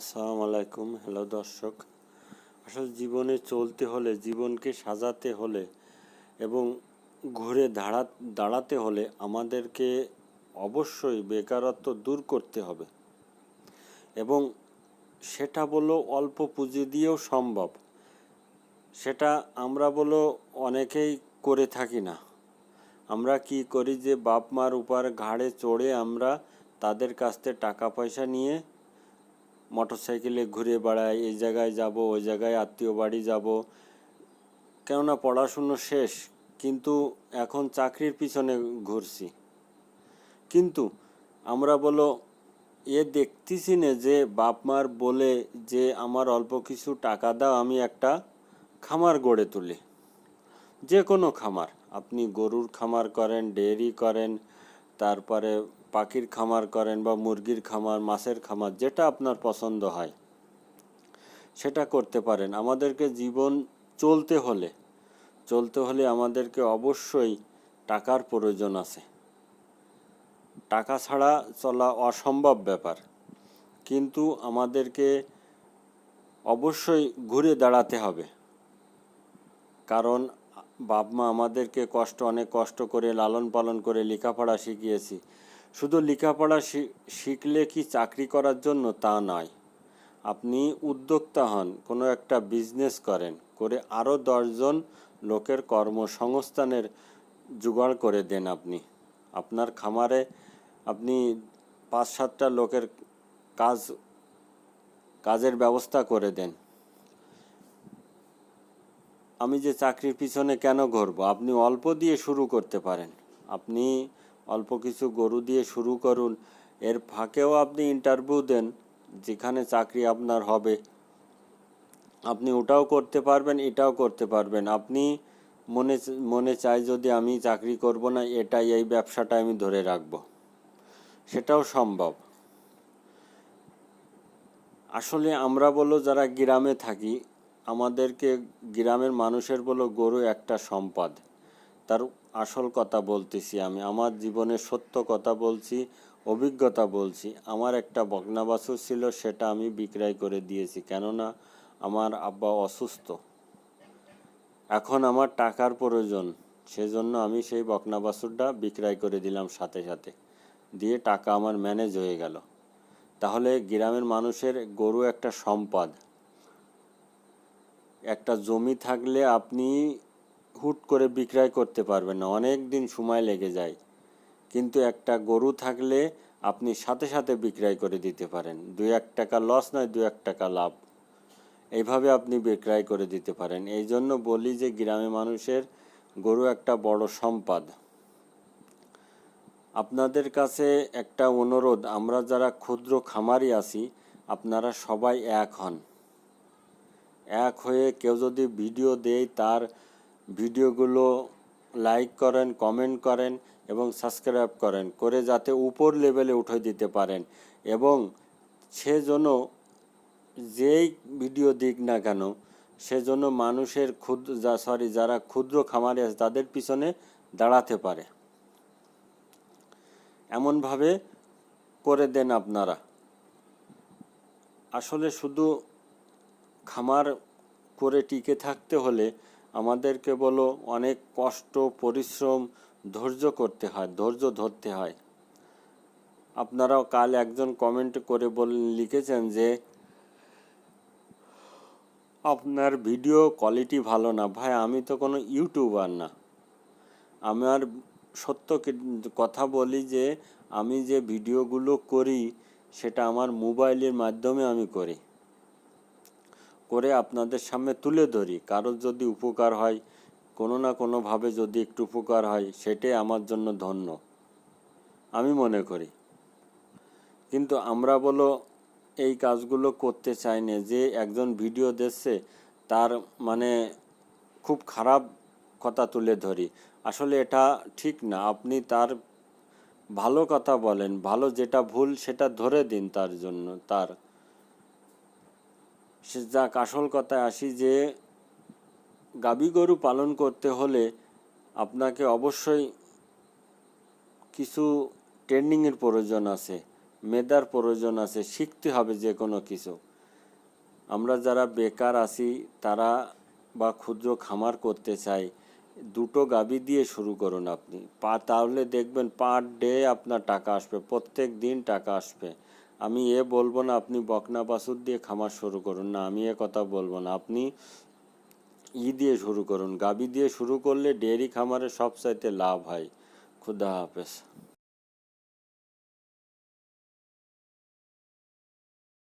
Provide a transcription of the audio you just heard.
আসসালামু আলাইকুম। হ্যালো দর্শক, আসলে জীবনে চলতে হলে, জীবনকে সাজাতে হলে এবং ঘুরে দাঁড়া, দাঁড়াতে হলে আমাদেরকে অবশ্যই বেকারত্ব দূর করতে হবে এবং সেটা বলো অল্প পুঁজি দিয়েও সম্ভব। সেটা আমরা বলো অনেকেই করে থাকি না। আমরা কি করি যে বাপ মার উপর ঘাড়ে চড়ে আমরা তাদের কাছ থেকে টাকা পয়সা নিয়ে মোটরসাইকেলে ঘুরে বেড়াই, এই জায়গায় যাব, ওই জায়গায় আত্মীয় বাড়ি যাব। কেননা পড়াশুনো শেষ, কিন্তু এখন চাকরির পিছনে ঘুরছি। কিন্তু আমরা বলো, এ দেখতেছি না যে বাপ মার বলে যে আমার অল্প কিছু টাকা দাও, আমি একটা খামার গড়ে তুলি। যে কোনো খামার, আপনি গরুর খামার করেন, ডেয়ারি করেন, তারপরে পাখির খামার করেন বা মুরগির খামার, মাছের খামার, যেটা আপনার পছন্দ হয়, সেটা করতে পারেন। আমাদেরকে জীবন চলতে হলে চলতে হলে আমাদেরকে অবশ্যই টাকার প্রয়োজন আছে। টাকা ছাড়া চলা অসম্ভব ব্যাপার। কিন্তু আমাদেরকে অবশ্যই ঘুরে দাঁড়াতে হবে। কারণ বাপ মা আমাদেরকে কষ্ট, অনেক কষ্ট করে লালন পালন করে লেখাপড়া শিখিয়েছি। শুধু লেখাপড়া শিখলে কি চাকরি করার জন্য? তা নয়। আপনি উদ্যোক্তা হন, কোনো একটা বিজনেস করেন, করে আরও দশজন লোকের কর্মসংস্থানের জোগাড় করে দেন আপনি। আপনার খামারে আপনি পাঁচ সাতটা লোকের কাজ, কাজের ব্যবস্থা করে দেন। আমি যে চাকরির পিছনে কেন ঘুরবো? আপনি অল্প দিয়ে শুরু করতে পারেন। আপনি অল্প কিছু গরু দিয়ে শুরু করুন। এর ফাঁকেও আপনি ইন্টারভিউ দেন, যেখানে চাকরি আপনার হবে। আপনি ওটাও করতে পারবেন, এটাও করতে পারবেন। আপনি মনে মনে চায় যদি আমি চাকরি করব না, এটাই এই ব্যবসাটা আমি ধরে রাখব। সেটাও সম্ভব। আসলে আমরা বলো যারা গ্রামে থাকি, আমাদেরকে গ্রামের মানুষের বলো গরু একটা সম্পদ। তার আসল কথা বলতেছি আমি। আমার জীবনের সত্য কথা বলছি, অভিজ্ঞতা বলছি। আমার একটা বকনা বাছুর ছিল, সেটা আমি বিক্রয় করে দিয়েছি। কেননা আমার আব্বা অসুস্থ। এখন আমার টাকার প্রয়োজন। সেজন্য আমি সেই বকনা বাছুরটা বিক্রয় করে দিলাম সাথে সাথে। দিয়ে টাকা আমার ম্যানেজ হয়ে গেল। তাহলে গ্রামের মানুষের গরু একটা সম্পদ। একটা জমি থাকলে আপনি হুট করে বিক্রয় করতে পারবেন না অনেক দিন সময় লেগে যায়। কিন্তু একটা গরু থাকলে আপনি সাথে সাথে বিক্রয় করে দিতে পারেন। দু এক টাকা লস নয়, দু এক টাকা লাভ। এইভাবে আপনি বিক্রয় করে দিতে পারেন। এই জন্য বলি যে গ্রামে মানুষের গরু একটা বড় সম্পদ। আপনাদের কাছে একটা অনুরোধ, আমরা যারা ক্ষুদ্র খামারি আছি, আপনারা সবাই এক হন। এক হয়ে কেউ যদি ভিডিও দেয় তার ভিডিওগুলো লাইক করেন, কমেন্ট করেন এবং সাবস্ক্রাইব করেন, করে যাতে উপর লেভেলে উঠে দিতে পারেন। এবং সে যেন যেই ভিডিও দিক না কেন সেজন্য মানুষের ক্ষুদ্র, যা সরি যারা ক্ষুদ্র খামারি আছে, তাদের পিছনে দাঁড়াতে পারে। এমনভাবে করে দেন আপনারা। আসলে শুধু খামার করে টিকে থাকতে হলে আমাদেরকে বলো, অনেক কষ্ট, পরিশ্রম ধৈর্য করতে হয়, ধৈর্য ধরতে হয়। আপনারাও কাল একজন কমেন্ট করে বল, লিখেছেন যে, আপনার ভিডিও কোয়ালিটি ভালো না। ভাই, আমি তো কোনো ইউটিউবার না। আমার সত্য কথা বলি যে, আমি যে ভিডিওগুলো করি, সেটা আমার মোবাইলের মাধ্যমে আমি করি। করে আপনাদের সামনে তুলে ধরি। কারোর যদি উপকার হয়, কোনো না কোনোভাবে যদি একটু উপকার হয়, সেটাই আমার জন্য ধন্য। আমি মনে করি। কিন্তু আমরা বলো, এই কাজগুলো করতে চাই না। যে একজন ভিডিও দিচ্ছে তার মানে খুব খারাপ কথা তুলে ধরি। আসলে এটা ঠিক না। আপনি তার ভালো কথা বলেন, ভালো যেটা ভুল সেটা ধরে দিন তার জন্য, তার। যাক, আসল কথায় আসি যে, গাবি গরু পালন করতে হলে আপনাকে অবশ্যই কিছু ট্রেনিংয়ের প্রয়োজন আছে, মেধার প্রয়োজন আছে, শিখতে হবে যে কোনো কিছু। আমরা যারা বেকার আছি, তারা বা ক্ষুদ্র খামার করতে চাই, দুটো গাবি দিয়ে শুরু করুন আপনি। পা, তাহলে দেখবেন পার ডে আপনার টাকা আসবে, প্রত্যেক দিন টাকা আসবে। আমি এ বলব না, আপনি বকনা বাছুর দিয়ে খামার শুরু করুন। না, আমি এ কথা বলব না। আপনি ই দিয়ে শুরু করুন। গাবি দিয়ে শুরু করলে ডেয়ারি খামারে সব চাইতে লাভ হয়। খুদা হাফেজ।